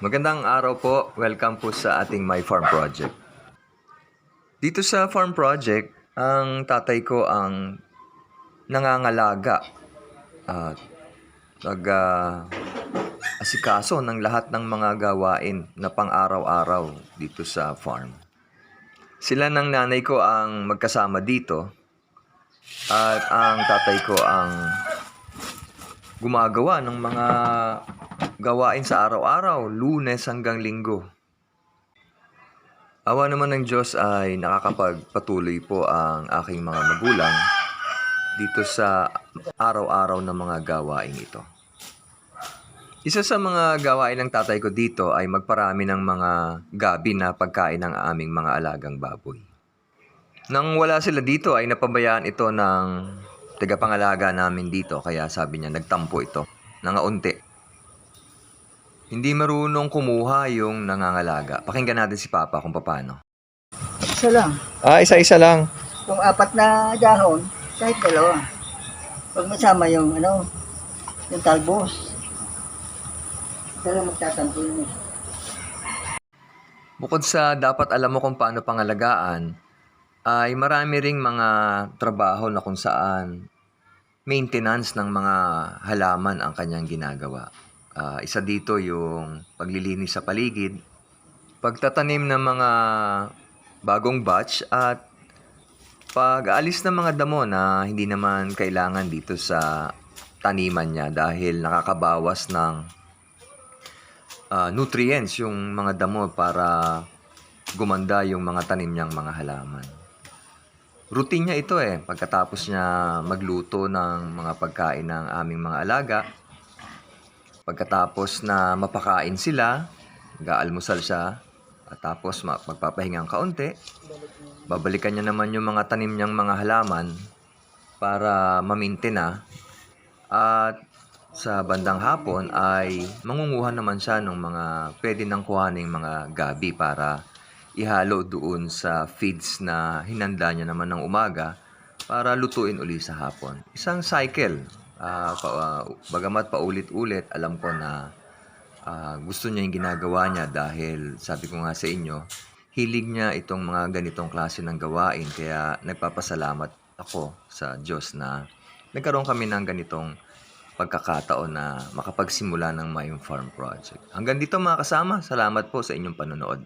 Magandang araw po. Welcome po sa ating My Farm Project. Dito sa farm project, ang tatay ko ang nangangalaga at nag ah, asikaso ng lahat ng mga gawain na pang-araw-araw dito sa farm. Sila ng nanay ko ang magkasama dito at ang tatay ko ang gumagawa ng mga gawain sa araw-araw, lunes hanggang linggo. Awa naman ng Diyos ay nakakapagpatuloy po ang aking mga magulang dito sa araw-araw na mga gawain ito. Isa sa mga gawain ng tatay ko dito ay magparami ng mga gabi na pagkain ng aming mga alagang baboy. Nang wala sila dito ay napabayaan ito ng tagapangalaga namin dito kaya sabi niya nagtampo ito, nangaunti. Hindi marunong kumuha yung nangangalaga. Pakinggan natin si Papa kung paano. Isa lang. Ah, isa-isa lang. Kung apat na dahon, kahit dalawa. Pag masama yung ano, yung talbos. Dalawa magtatampo yun eh. Bukod sa dapat alam mo kung paano pangalagaan, ay marami ring mga trabaho na kung saan maintenance ng mga halaman ang kanyang ginagawa. Ah, isa dito yung paglilinis sa paligid, pagtatanim ng mga bagong batch at pag-aalis ng mga damo na hindi naman kailangan dito sa taniman niya dahil nakakabawas ng ah, nutrients yung mga damo para gumanda yung mga tanim niyang mga halaman. Routine niya ito eh. Pagkatapos niya magluto ng mga pagkain ng aming mga alaga, pagkatapos na mapakain sila, gaalmusal siya, at tapos ma- magpapahingang kaunti, babalikan niya naman yung mga tanim niyang mga halaman para maminte na at sa bandang hapon ay mangunguha naman siya ng mga pwede nang kuhaning mga gabi para ihalo doon sa feeds na hinanda niya naman ng umaga para lutuin uli sa hapon. Isang cycle. Ah, pa, ah, bagamat paulit-ulit, alam ko na ah, gusto niya yung ginagawa niya dahil sabi ko nga sa inyo, hilig niya itong mga ganitong klase ng gawain kaya nagpapasalamat ako sa Diyos na nagkaroon kami ng ganitong pagkakataon na makapagsimula ng My Farm Project. Hanggang dito mga kasama, salamat po sa inyong panonood.